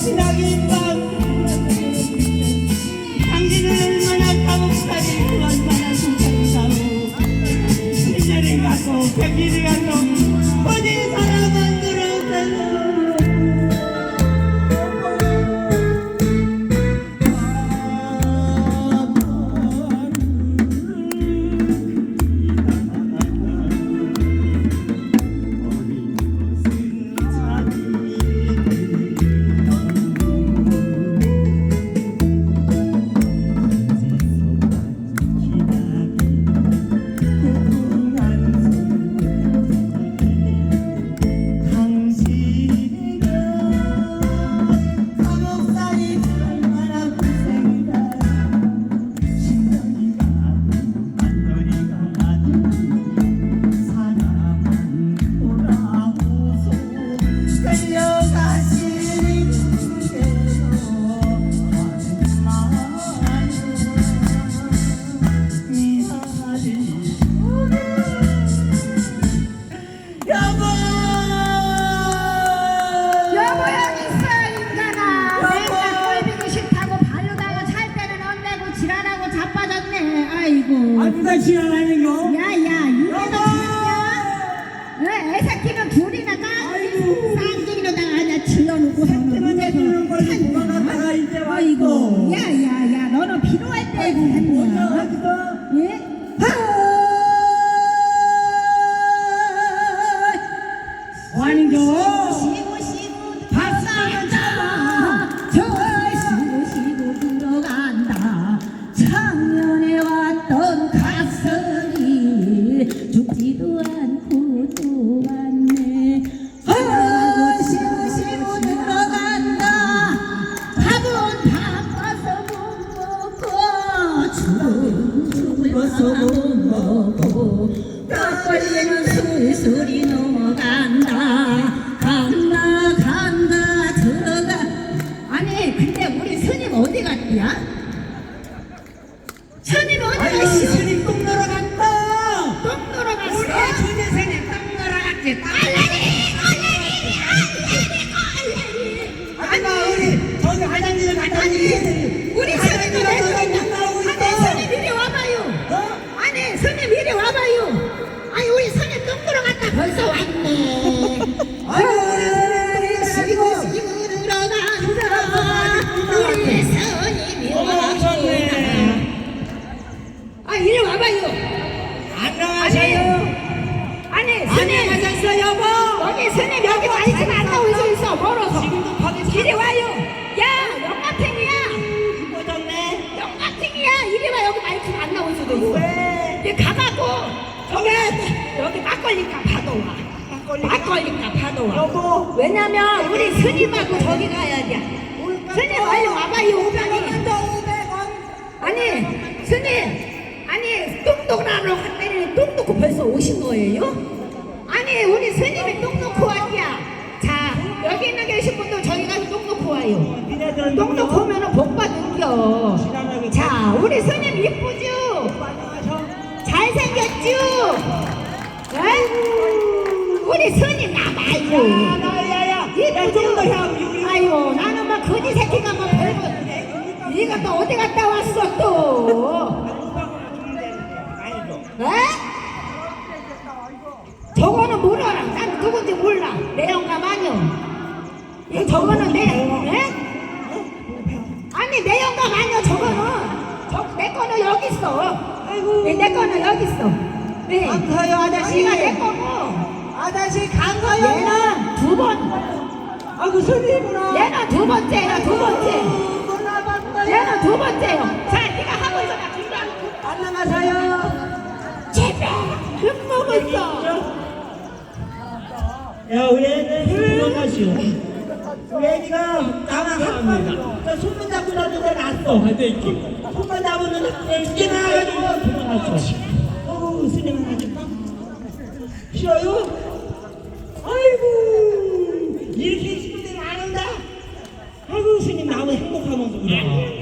신 지랄하고 자빠졌네 아이고 누가 지랄하는겨? 야야 이게 너 여보. 지랄이야? 왜 애사 키면 둘이나 아이고. 쌍둥이로다가 하나 질러놓고 때문에 해주는 걸 도망갔다가 이제. 아이고 야야야 너는 필요할 때 했냐 못 먹고 뼈 걸리는 술술이 넘어간다 간다 간다 들어가 아니 근데 우리 스님 어디 갔냐? 스님 어디 갔어? 똥 놀러 갔다 걸리값 받아와. 여보. 왜냐면 우리 스님하고 저기 가야 돼. 스님 빨리 와봐요 오병이. 더 500원. 아니 스님 아니 똥똥 하러 갔더니 똥 놓고 벌써 오신 거예요? 아니 우리 스님이 똥 놓고 왔냐 자 여기 있는 계신 분들 저기 가서 똥 놓고 와요. 니네들은 똥 놓고 오면은 복 받은겨. 자 우리 스님 이쁘죠? 잘생겼죠? 에? 우리 스님 나 말고 야야야야. 야좀더 향. 우리 아유 나는 막 거지 새끼가 막 별거 네가 또 어디 갔다 왔어 또 에? 저거는 몰라라 난 누군지 몰라 내 영감 아니오 이 저거는 내 에? 아니 내 영감 아니오 저거는 저, 내 거는 여기 있어 아이고. 네, 내 거는 여기 있어 네. 감사해요 아저씨. 여기가 내 거고 아저씨 감사해요. 얘는 두 번 아그 스님이구나. 얘는 두 번째야 두 번째 몰라 봤다. 얘는 두 번째요 자 네가 하고 있어 나 준비하고 안녕하세요. 제발 금 먹었어 야, 왜내 도망가시오? 왜 니가 나만 합니다. 저 손만 잡고 놨는데 났어. 있기. 손만 잡았는데 이게 나가지고 도망갔어. 어우 스님. 싫어요? 아이고 이렇게 있으면 내가 안 한다. 아이고 스님 나무 행복하면서 그래.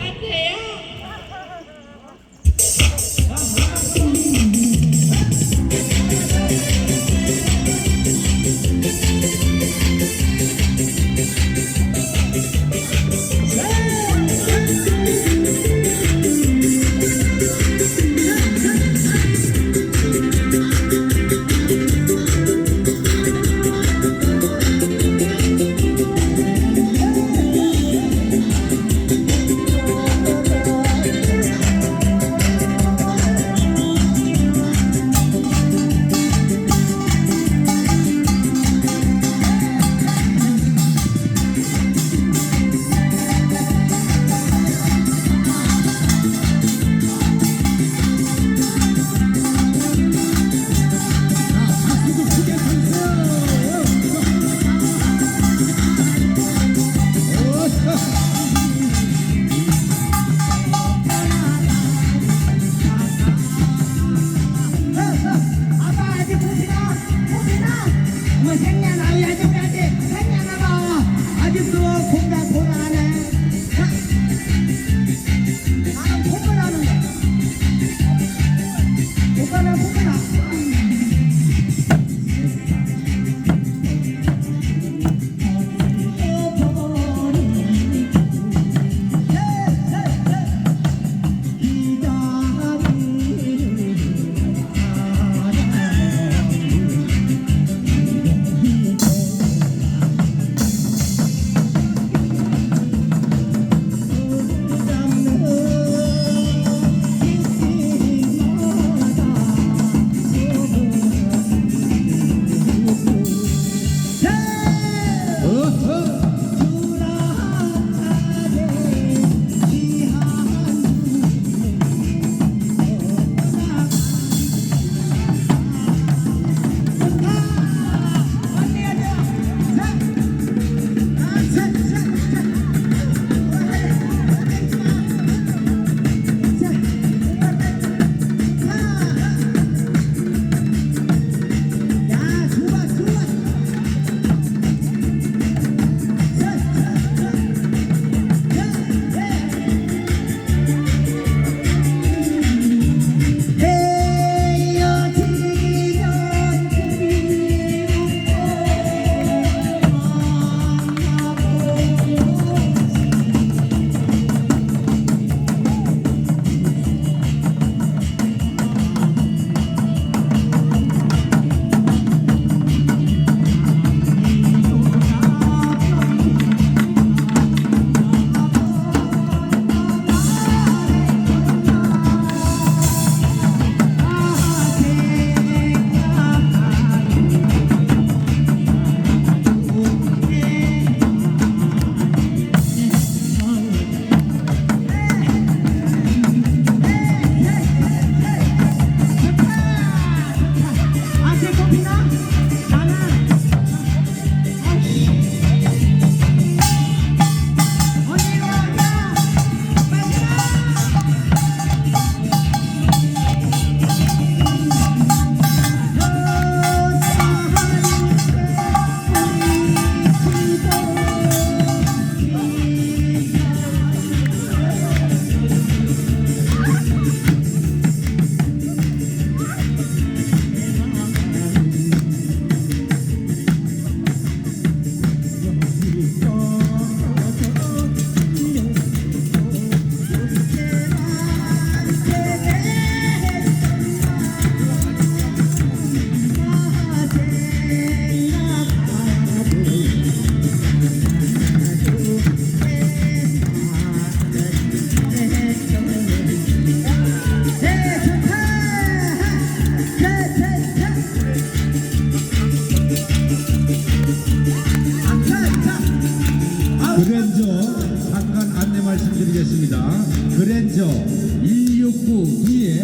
169 뒤에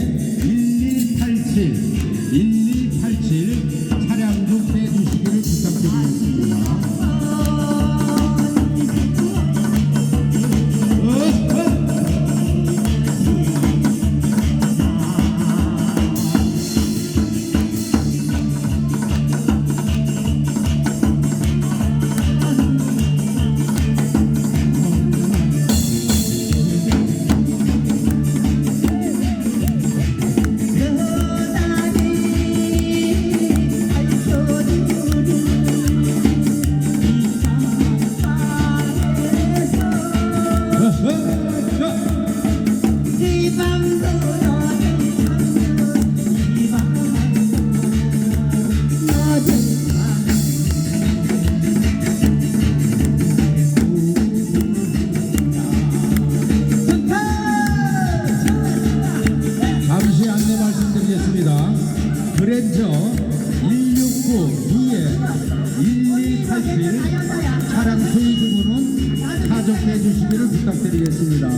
1187 1187 그랜저 169 뒤에 1187 차량 수의 주문은 사족해 주시기를 부탁드리겠습니다.